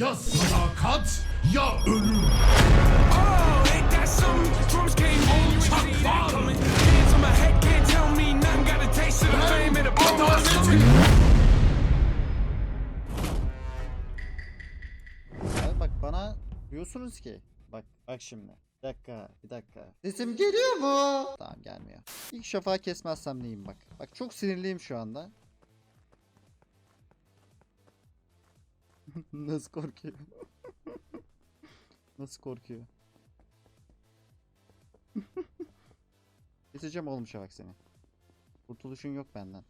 Ya sadakat ya ölüm. Ain't that something? Drums came in, you ain't see that coming. Hands on my head, can't tell me nothing. Got a taste of the fame and the bump my stomach. Abi bak bana diyorsunuz ki bak bak şimdi. Bir dakika bir dakika. Sesim geliyor mu? Tamam gelmiyor. İlk şafağı kesmezsem neyim bak. Bak çok sinirliyim şu anda. Nasıl korkuyor? Nasıl korkuyor? Keseceğim oğlum şafak seni. Kurtuluşun yok benden.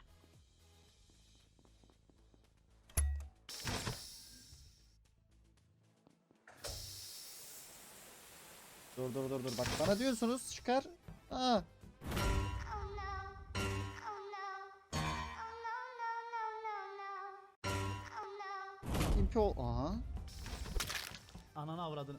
Dur dur dur dur bak bana diyorsunuz çıkar. Aa. İmpi ol. Aha. Ananı avradını.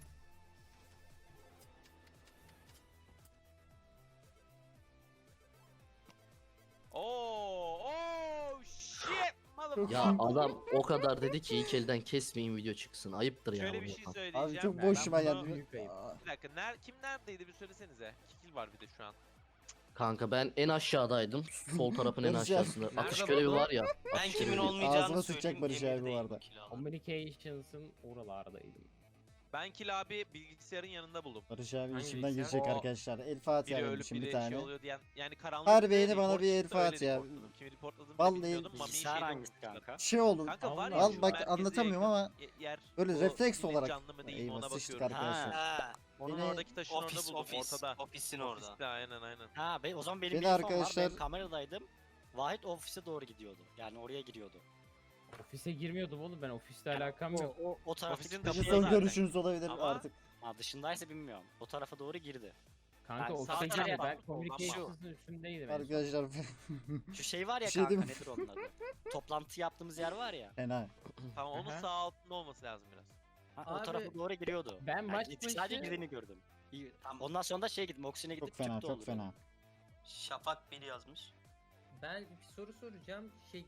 Oh, oh shit motherfucker. Ya adam o kadar dedi ki ilk elden kesmeyin video çıksın. Ayıptır ya. Şöyle bir şey söyleyeceğim. Abi çok Ben- boşuma bunu- geldi. Aa. Bir dakika ner kim neredeydi bir söylesenize. Kikil var bir de şu an. Kanka ben en aşağıdaydım. Sol tarafın en Barış abi. aşağısında. Nerede bu? görevi var ya. Ben kimin görevi. olmayacağını Ağzına sıçacak söyleyeyim. Barış abi bu arada. kilo aldım. Communications'ın oralardaydım. Ben Kil abi bilgisayarın yanında buldum. Barış abi Hangi içimden bilgisayar? O- arkadaşlar. El Fatiha Biri benim ölüp için bir biri tane. şey oluyor diyen yani karanlık. Her beğeni bana bir öyle Fatiha. reportladım. Kimi reportladığımı Vallahi Bilgisayar hangisi kanka? Şey. Kanka var ya Al şu bak anlatamıyorum yakın ama ye- yer, böyle refleks olarak- canlı mı değil mi Eyvah, ona sıçtık bakıyorum. arkadaşlar. Ha, Onun Beni- oradaki taşın orada ofis, buldum ofis, ortada. ofisin orada. Ofiste aynen aynen. Ha, be, o zaman benim Beni bir var. arkadaşlar- Ben kameradaydım. Vahit ofise doğru gidiyordu. Yani oraya giriyordu. Ofise girmiyordum oğlum ben ofiste alakam O, yok. o, o tarafı Ofisin kapısı son zaten. görüşünüz olabilir Ama- artık. Ha, dışındaysa bilmiyorum. O tarafa doğru girdi. Kanka Ben ofise tarafa ben communications'ın üstündeydim. en son. Arkadaşlar Şu şey var ya Bir şey kanka diyeyim nedir onun adı? Toplantı yaptığımız yer var ya. fena. Tamam onun Aha. sağ altında olması lazım biraz. Ha, o Abi, tarafa doğru giriyordu. ben Yani maç sadece başı- girdiğini gördüm. İyi, tamam. Ondan sonra da şey gittim. Oksine Çok gidip fena çıktı çok olur. fena. Şafak biri yazmış. Ben bir soru soracağım. Şey,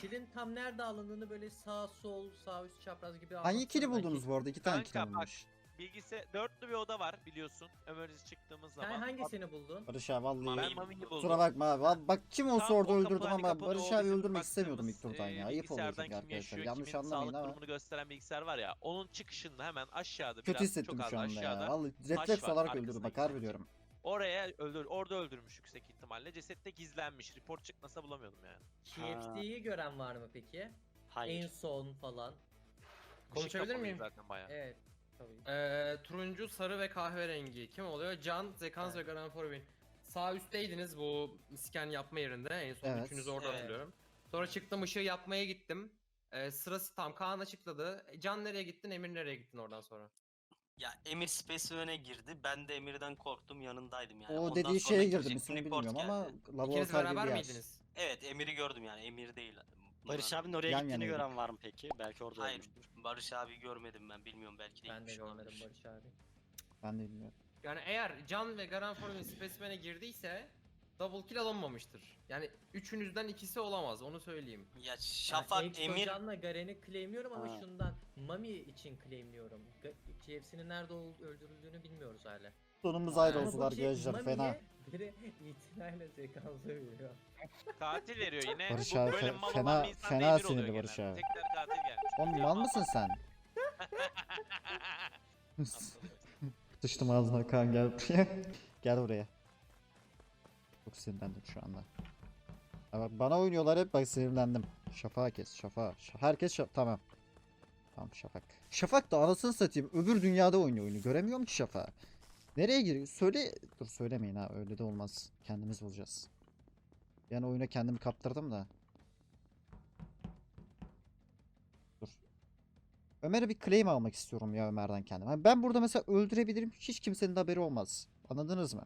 kilin tam nerede alındığını böyle sağ sol sağ üst çapraz gibi Hangi kili anlatsana. buldunuz bu arada? İki tane kil Kanka bak. Bilgisayar dörtlü bir oda var biliyorsun. Ömer'iz çıktığımız Sen zaman. hangisini buldun? Barış abi vallahi. Ben Mami'yi buldum. Kusura bakma abi. Vallahi Bak kim olsa Tam orada o öldürdüm hani ama kapalı, Barış o abi bizim öldürmek istemiyordum ilk baktığımız, turdan e, ya. Ayıp oluyor bilgisayardan çünkü kim arkadaşlar. yaşıyor, Yanlış kimin anlamayın sağlık ama. durumunu gösteren bilgisayar var ya. Onun çıkışında hemen aşağıda Kötü biraz hissettim çok az şu anda aşağıda. ya. Vallahi refleks var, olarak öldürdüm bak gizlenmiş. harbi diyorum. Oraya öldür, orada öldürmüş yüksek ihtimalle. Ceset de gizlenmiş. Report çıkmasa bulamıyordum yani. KFC'yi gören var mı peki? Hayır. En son falan. Işık Konuşabilir kapalıydı miyim? Zaten bayağı. Evet. Tabii. Ee, turuncu, sarı ve kahverengi. Kim oluyor? Can, Zekans ve Garan Forvin. Sağ üstteydiniz bu scan yapma yerinde. En son Evet. üçünüzü orada Evet. hatırlıyorum. Sonra çıktım ışığı yapmaya gittim. Ee, sırası tam Kaan açıkladı. E, Can nereye gittin, Emir nereye gittin oradan sonra? Ya Emir Spaceman'e girdi. Ben de Emir'den korktum. Yanındaydım yani. O Ondan dediği şeye girdim ismini bilmiyorum ama geldi. İkiniz laboratuvar gibi beraber miydiniz? Evet Emir'i gördüm yani. Emir değil. Barış abinin oraya Yan gittiğini gören var mı peki? Belki orada Hayır. olmuştur. Barış abi görmedim ben. Bilmiyorum belki de Ben de gitmiş görmedim olabilir. Barış abi. Ben de bilmiyorum. Yani eğer Can ve Garan Spaceman'e girdiyse double kill alınmamıştır. Yani üçünüzden ikisi olamaz onu söyleyeyim. Ya Şafak, ben Emir... Exocan'la Garen'i claimliyorum ama Ha. şundan Mami için claimliyorum. Ga- KFC'nin nerede ol- öldürüldüğünü bilmiyoruz hala. Sonumuz ayrı olsun ki arkadaşlar fena. Biri itinayla sekansı veriyor. Katil veriyor yine. Barış Bu abi böyle fe- mal fena- olan bir insan fena da Emir oluyor sinirli genelde. Barış abi. Tekrar katil gelmiş. Oğlum Diyor, mal "Aa, mısın sen? aptal." Sıçtım ağzına kan gel buraya. gel buraya. Çok sinirlendim şu anda. Ya bak bana oynuyorlar hep bak sinirlendim. Şafak kes şafa. Herkes şaf tamam. Tamam Şafak. Şafak da anasını satayım öbür dünyada oynuyor oyunu. Göremiyorum ki Şafak. Nereye giriyor? Söyle. Dur söylemeyin ha öyle de olmaz. Kendimiz bulacağız. Yani oyuna kendimi kaptırdım da. Dur. Ömer'e bir claim almak istiyorum ya Ömer'den kendim. Hani ben burada mesela öldürebilirim. Hiç kimsenin de haberi olmaz. Anladınız mı?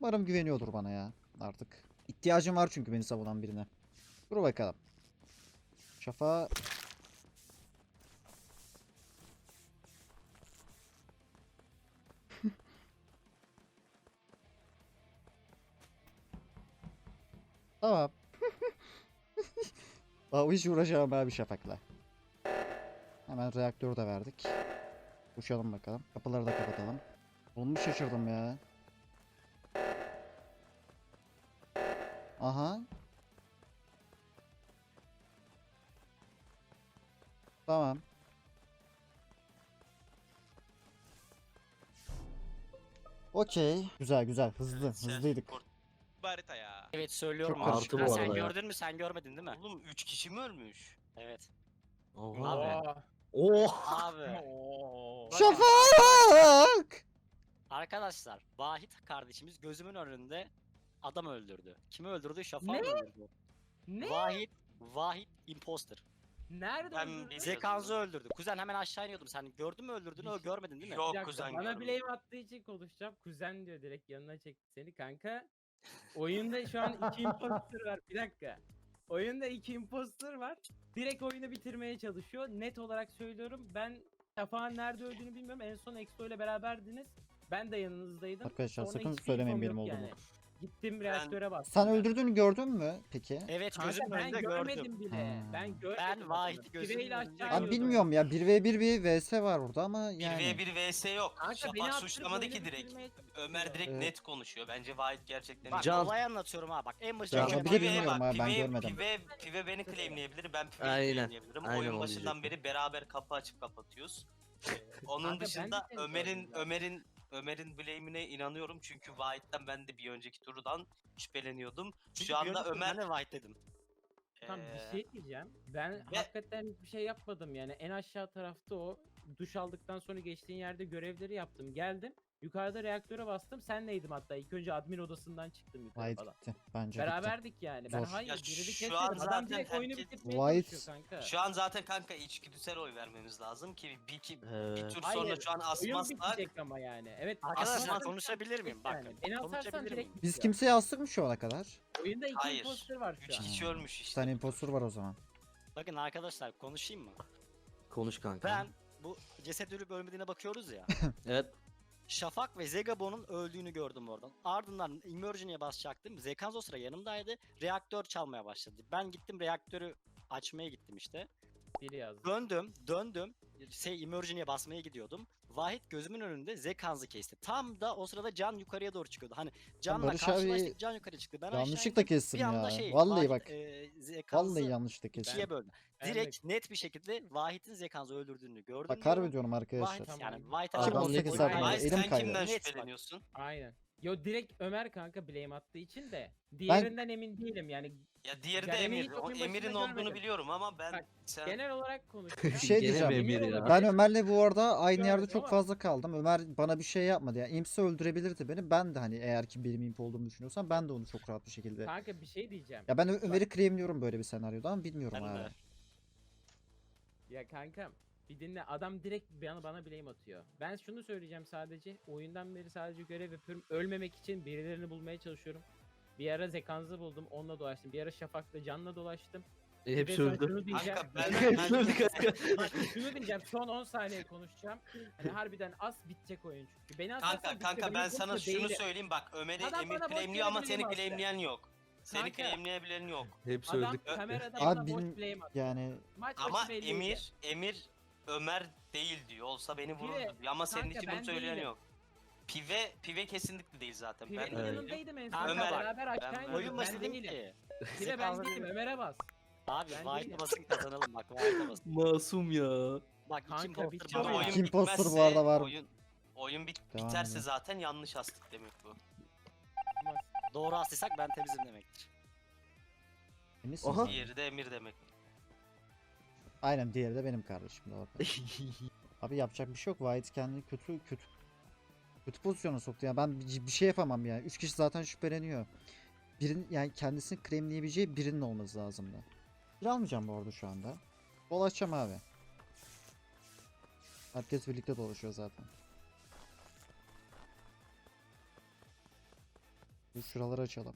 Umarım güveniyordur bana ya artık. İhtiyacım var çünkü beni savunan birine. Dur bakalım. Şafa Tamam. Aa, hiç uğraşamam abi Şafak'la. Hemen Hemen reaktörü de verdik. Uçalım bakalım. Kapıları da kapatalım. Oğlum şaşırdım ya. Aha. Tamam. Okey. Güzel güzel. Hızlı. Hızlıydık. harita ya. Evet söylüyorum Çok abi. karışık. Ha, bu sen arada ya. gördün mü? Sen görmedin değil mi? Oğlum 3 kişi mi ölmüş? Evet. Oha. Abi. Oo. Şafak! Arkadaşlar Vahit kardeşimiz gözümün önünde adam öldürdü. Kimi öldürdü? Şafak Ne? öldürdü. Ne? Vahit, Vahit imposter. Nerede Ben öldürdün? bir- Zekanzı öldürdü. Kuzen hemen aşağı iniyordum. Sen gördün mü öldürdüğünü? O görmedin değil mi? Yok dakika, kuzen bana görmedim. blame attığı için konuşacağım. Kuzen diyor direkt yanına çekti seni kanka. Oyunda şu an iki imposter var. Bir dakika. Oyunda iki imposter var. Direkt oyunu bitirmeye çalışıyor. Net olarak söylüyorum. Ben Şafak'ın nerede öldüğünü bilmiyorum. En son Exo ile beraberdiniz. Ben de yanınızdaydım. Arkadaşlar Sonra sakın hiçbir söylemeyin infom benim yok olduğumu. yani. Gittim reaktöre bastım. Sen öldürdüğünü gördün mü peki? Evet Kanka gözümün ben önünde görmedim gördüm. bile. Ha. Ben görmedim. Ben bakın. gözümün önünde aşağı Abi bilmiyorum ya 1v1 bir vs var burada ama yani. 1v1 vs yok. Kanka beni Şafak attırıp suçlamadı ki direkt. bitirmeye Ömer direkt Evet. net konuşuyor. Bence Vahit gerçekten Bak Can. olay anlatıyorum ha bak en bir de Pive'ye bilmiyorum bak, abi, ben Pive- görmedim. Pive, Pive beni claimleyebilir, ben Aynen, claimleyebilirim. aynen Oyun başından beri beraber kapı açıp kapatıyoruz. Ee, Onun dışında Ömer'in. Ömer'in Ömer'in blame'ine inanıyorum çünkü Vahit'ten ben de bir önceki turdan şüpheleniyordum. Çünkü Şu anda Ömer Ben de Vahit dedim. Tamam Ee, bir şey diyeceğim. Ben hakikaten hiçbir şey yapmadım yani. En aşağı tarafta o duş aldıktan sonra geçtiğin yerde görevleri yaptım. Geldim. Yukarıda reaktöre bastım. Sen neydim hatta. İlk önce admin odasından çıktım yukarı White falan. gitti. Bence gitti. Beraberdik yani. Ben Zor. hayır Ya birini şu kesmedim. an Adam zaten direkt oyunu herkes- bitirmeye White- çalışıyor kanka. şu an zaten kanka içgüdüsel oy vermemiz lazım ki bir, iki, bir tur Hayır, sonra şu an Oyun asmazsak bitecek ama yani. Evet. Arkadaşlar konuşabilir miyim? yani. Bakın. Beni asarsan konuşabilir direkt? Biz bitiyor. kimseye astık mı şu ana kadar? Oyunda iki Hayır. imposter var şu 3 an. kişi ölmüş Bir işte. tane impostor var o zaman. Bakın arkadaşlar konuşayım mı? Konuş kanka. Ben bu ceset ölüp ölmediğine bakıyoruz ya. Evet. Şafak ve Zegabon'un öldüğünü gördüm oradan. Ardından Emergency'ye basacaktım. Zekanz o sıra yanımdaydı. Reaktör çalmaya başladı. Ben gittim reaktörü açmaya gittim işte. Biri yazdı. Döndüm, döndüm. Şey Emergency'ye basmaya gidiyordum. Vahit gözümün önünde Zekanz'ı kesti. Tam da o sırada Can yukarıya doğru çıkıyordu. Hani Can'la Barış karşılaştık abi Can yukarı çıktı. Ben aşağı Yanlışlıkla indim. kestim Bir anda ya. şey, Vallahi Vahit, bak. e, Vallahi yanlışlıkla kestim. ikiye böldü. Ben de- Direkt net bir şekilde Vahit'in Zekanz'ı öldürdüğünü gördüm. Bak harbi diyorum arkadaşlar. Vahit Tamam. yani Vahit'e Adam saat Aynen. oynadı. Vahit Elim sen kaydı. kimden Net bak. şüpheleniyorsun? Aynen. Yo direkt Ömer kanka blame attığı için de diğerinden emin değilim yani Ya diğeri de Yani Emir'i Emir. çok O oyun Emir'in başında olduğunu görmedim. biliyorum ama ben Bak, sen genel olarak konuşacağım. Bir şey Gene diyeceğim. Emir ya. Ben Ömer'le bu arada aynı yerde Gördüm çok ama- fazla kaldım. Ömer bana bir şey yapmadı. Yani İms'i öldürebilirdi beni. Ben de hani eğer ki benim imp olduğumu düşünüyorsam ben de onu çok rahat bir şekilde. Kanka bir şey diyeceğim. Ya ben Ö- Ömer'i claimliyorum böyle bir senaryoda ama bilmiyorum Ben de. abi. Ya kankam bir dinle adam direkt bana bana blame atıyor. Ben şunu söyleyeceğim sadece. Oyundan beri sadece görev yapıyorum. Ölmemek için birilerini bulmaya çalışıyorum. Bir ara Zekans'ı buldum. Onunla dolaştım. Bir ara Şafak'la Can'la dolaştım. E, hepsi sana öldü. Şunu diyeceğim. Kanka ben, Hepsi öldü ben, kanka. Bak şunu diyeceğim. Son 10 saniye konuşacağım. Hani harbiden az bitecek oyun çünkü. Beni asarsan kanka kanka ben sana şunu değilim. söyleyeyim bak Ömer'i Adam Emir bana boş claimliyor ama yere seni blame attı. claimleyen yok. Seni Kanka. claimleyebilen yok. Hepsi Adam öldü. kamerada Abi bana boş benim- blame attı. Yani Maç Ama belliydi. Emir Emir Ömer değil diyor. Olsa beni vururdu. Pive, diyor. Ama senin kanka için ben bunu söyleyen değilim. yok. Pive Pive kesinlikle değil zaten. Pive'nin ben yanındaydım en son. Ömer- beraber ben aşağı iniyorduk. Oyun Ben başı ki. Pive ben değilim. dedim. Ömer'e bas. Abi Ben Vahit'e değilim. basın kazanalım bak Vahit'e basın. Masum ya. Bak Kanka, iki poster var. Kim poster bu arada var. Oyun, oyun bit, Devam biterse zaten yanlış astık demek bu. Doğru astıysak ben temizim demektir. misin? Aha. Diğeri de Emir demek. Aynen diğeri de benim kardeşim doğru. Abi yapacak bir şey yok. White kendini kötü kötü kötü pozisyona soktu. Ya ben bir, bir şey yapamam yani. Üç kişi zaten şüpheleniyor. Birin yani kendisini kremleyebileceği birinin olması lazımdı. Bir almayacağım bu arada şu anda. Dolaşacağım abi. Herkes birlikte dolaşıyor zaten. Şuraları açalım.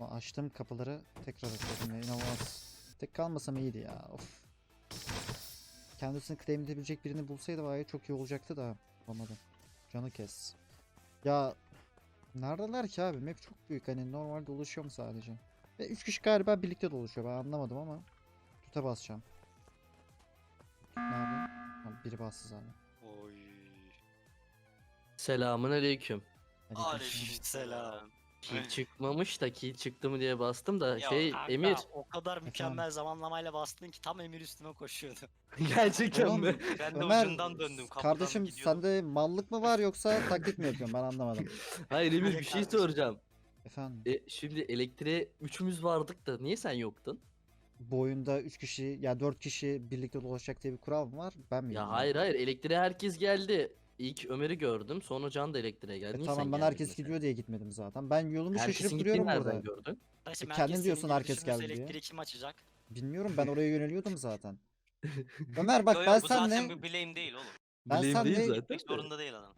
Açtım kapıları tekrar ya inanılmaz. Tek kalmasam iyiydi ya of. Kendisini claim edebilecek birini bulsaydı ya çok iyi olacaktı da olmadı. Canı kes. Ya neredeler ki abi? Map çok büyük hani normalde dolaşıyorum sadece. Ve 3 kişi galiba birlikte dolaşıyor ben anlamadım ama. Tüte basacağım. Nerede? Ha, biri bassız abi. Oy. Selamun aleyküm. Aleykümselam. Selam. Kill çıkmamış da kill çıktı mı diye bastım da Ya şey kanka, Emir O kadar mükemmel zamanlamayla bastın ki tam Emir üstüme koşuyordu. gerçekten Oğlum, mi? Ben de Ömer ucundan döndüm. kapıdan kardeşim gidiyordum. sende mallık mı var yoksa taklit mi yapıyorsun ben anlamadım. Hayır Emir bir şey kardeşim? soracağım. Efendim E, şimdi elektriğe üçümüz vardık da niye sen yoktun? bu oyunda 3 kişi ya 4 kişi birlikte dolaşacak diye bir kural mı var? Ben mi Ya bilmiyorum. hayır hayır elektriğe herkes geldi. İlk Ömer'i gördüm sonra Can da elektriğe geldi. E Niye tamam sen ben herkes mesela? gidiyor diye gitmedim zaten. Ben yolumu Herkesin şaşırıp gittiğini duruyorum nereden burada. gördün? Kardeşim E, herkes kendin senin diyorsun gibi herkes düşünürse geldi diye. Elektriği kim açacak? Bilmiyorum ben oraya yöneliyordum zaten. Ömer bak Yo, yo, ben bu zaten senle bir blame değil oğlum. ben Blame senle değil zaten de. zorunda değil adam.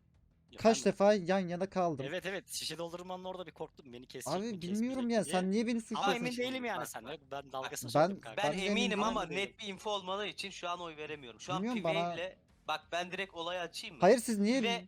Ya kaç ben- defa yan yana kaldım. Evet evet şişe doldurmanın orada bir korktum beni kesecek mi Abi bilmiyorum kesmeyecek ya mi diye. sen niye beni Ama suçluyorsun? emin şimdi? değilim yani Bak, sen. Ben dalgasına Ben- sordum kanka. Ben Ben eminim eminim ama değilim. net bir info olmadığı için şu an oy veremiyorum. Şu an Bilmiyorum, bana- ile bak ben direkt olayı açayım mı? Hayır siz niye Pive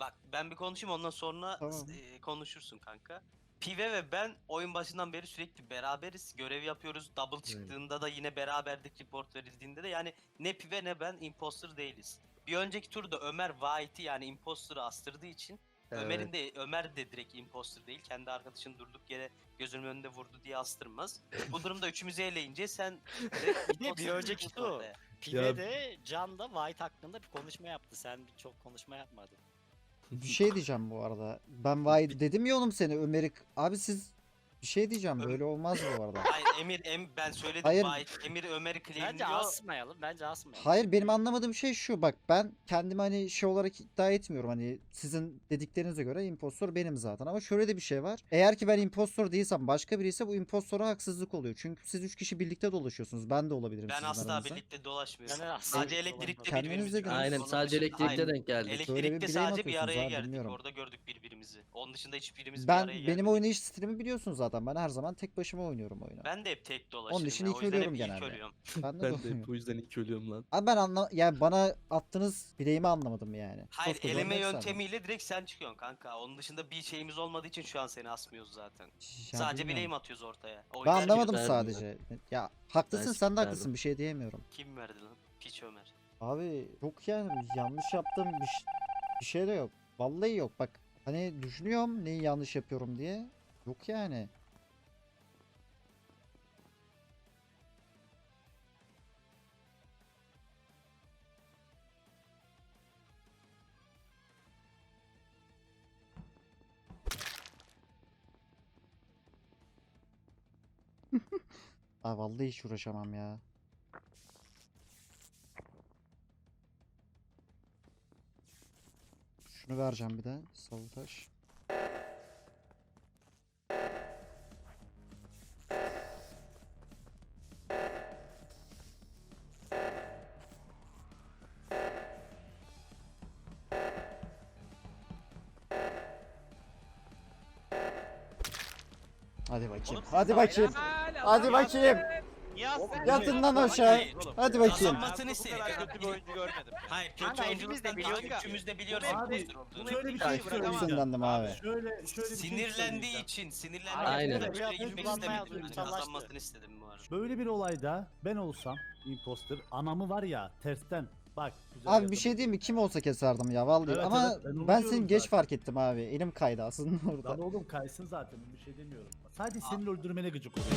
bak ben bir konuşayım ondan sonra Tamam. e, konuşursun kanka. Pive ve ben oyun başından beri sürekli beraberiz. Görev yapıyoruz. Double çıktığında da yine beraberdik report verildiğinde de yani ne Pive ne ben imposter değiliz. Bir önceki turda Ömer White'i yani imposter'ı astırdığı için Ömer'in de Ömer de direkt imposter değil. Kendi arkadaşın durduk yere gözünün önünde vurdu diye astırmaz. Bu durumda üçümüzü eleyince sen direkt Bir de bir imposter önceki çıkıyorsun tur. ortaya. Pive de Can da White hakkında bir konuşma yaptı. Sen çok konuşma yapmadın. Bir şey diyeceğim bu arada. Ben vay dedim ya oğlum seni Ömer'i. Abi siz bir şey diyeceğim böyle olmaz bu arada. Hayır Emir em, ben söyledim Hayır. White. Emir Ömer'i Bence claimliyor. asmayalım. Bence asmayalım. Hayır benim anlamadığım şey şu bak ben kendimi hani şey olarak iddia etmiyorum hani sizin dediklerinize göre impostor benim zaten ama şöyle de bir şey var. Eğer ki ben impostor değilsem başka biri ise bu impostora haksızlık oluyor. Çünkü siz üç kişi birlikte dolaşıyorsunuz. Ben de olabilirim Ben sizin asla aranızda. birlikte dolaşmıyorum. Ben asla sadece birlikte elektrikte Kendiniz birbirimizi gördük. Aynen Onun sadece dışında- elektrikte Aynen. denk geldik. Böyle bir Elektrikte blame sadece bir atıyorsunuz araya abi, geldik. bilmiyorum. Orada gördük birbirimizi. Onun dışında hiçbirimiz bir Ben araya benim gelmedik. oynayış stilimi biliyorsunuz zaten. Ben her zaman tek başıma oynuyorum oyunu. Ben de hep tek dolaşırım. Onun için ya, ilk o hep ölüyorum ilk genelde. ölüyorum. Ben de Ben de bu yüzden ilk ölüyorum lan. Abi ben anla yani bana attığınız bileğimi anlamadım yani. Hayır Koskoca eleme yöntemiyle direkt sen çıkıyorsun kanka. Onun dışında bir şeyimiz olmadığı için şu an seni asmıyoruz zaten. Ya Sadece bileğim atıyoruz ortaya. Oy Ben anlamadım sadece. Ya haklısın Ben sen de verdim. haklısın bir şey diyemiyorum. Kim verdi lan? Piç Ömer. Abi yok yani yanlış yaptığım bir, bir şey de yok. Vallahi yok bak. Hani düşünüyorum neyi yanlış yapıyorum diye. Yok yani. Aa vallahi hiç uğraşamam ya. Şunu vereceğim bir de. Sabotaj. Hadi bakayım. Hadi bakayım. Hadi bakayım. Yatın lan aşağı. Hayır. Hadi bakayım. Kazanmasını Bu istedik. kadar kötü bir oyuncu görmedim. Hayır kötü Kanka, ikimiz de biliyoruz. Üçümüz de biliyoruz Abi, imposter olduğunu. Şöyle bir şey çok söyleyeceğim. abi. Şöyle şöyle bir şey Sinirlendiği söyleyeceğim. için, sinirlendiği Aynen. için Biraz gitmek istemedim. Kazanmasını istedim bu arada. Böyle bir olayda ben olsam imposter anamı var ya tersten bak. güzel Abi bir yazdım. şey diyeyim mi? Kim olsa keserdim ya vallahi. Evet, Ama evet, ben onu ben diyorum seni geç zaten. fark ettim abi. Elim kaydı aslında orada. Lan oğlum kaysın zaten bir şey demiyorum. Sadece senin öldürmene gıcık oluyor.